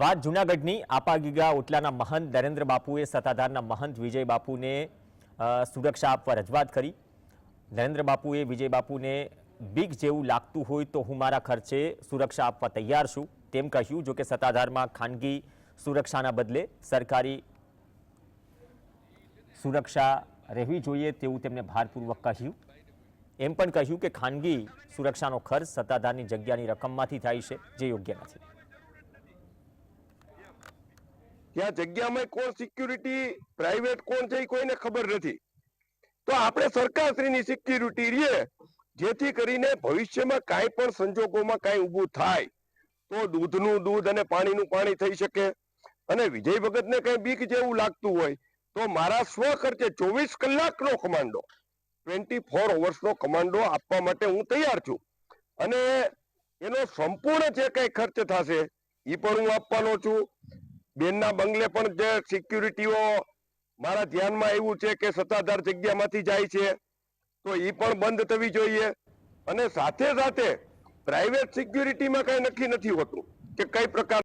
વાત જૂનાગઢની આપાગીગા ઓટલાના મહંત નરેન્દ્ર બાપુએ સત્તાધારના મહંત વિજય બાપુને સુરક્ષા આપવા રજૂઆત કરી. નરેન્દ્ર બાપુએ વિજય બાપુને, બીક જેવું લાગતું હોય તો હું મારા ખર્ચે સુરક્ષા આપવા તૈયાર છું. તેમ કહ્યું જો કે સત્તાધારમાં ખાનગી સુરક્ષાના બદલે સરકારી સુરક્ષા રહેવી જોઈએ તેવું તેમણે ભારપૂર્વક કહ્યું. એમ પણ કહ્યું કે ખાનગી સુરક્ષાનો ખર્ચ સત્તાધારની જગ્યાની રકમમાંથી થાય છે, જે યોગ્ય નથી. ત્યાં જગ્યામાં કોણ સિક્યુરિટી પ્રાઇવેટ કોણ છે કોઈને ખબર નથી. તો આપણે સરકારશ્રીની સિક્યુરિટી રહીએ, જેથી કરીને ભવિષ્યમાં કાંઈ પણ સંજોગોમાં કાંઈ ઊભું થાય, તો દૂધનું દૂધ અને પાણીનું પાણી થઈ શકે. અને વિજય ભગતને કઈ બીક જેવું લાગતું હોય, તો મારા સ્વ ખર્ચે ચોવીસ કલાકનો કમાન્ડો ટ્વેન્ટી ફોર અવર્સનો કમાન્ડો આપવા માટે હું તૈયાર છું. અને એનો સંપૂર્ણ જે કઈ ખર્ચ થશે એ પણ હું આપવાનો છું. બેનના બંગલે પણ જે સિક્યુરિટીઓ મારા ધ્યાનમાં આવ્યું છે કે સત્તાધાર જગ્યામાંથી જાય છે, તો એ પણ બંધ થવી જોઈએ. અને સાથે સાથે પ્રાઇવેટ સિક્યુરિટીમાં કઈ નક્કી નથી હોતું કે કઈ પ્રકાર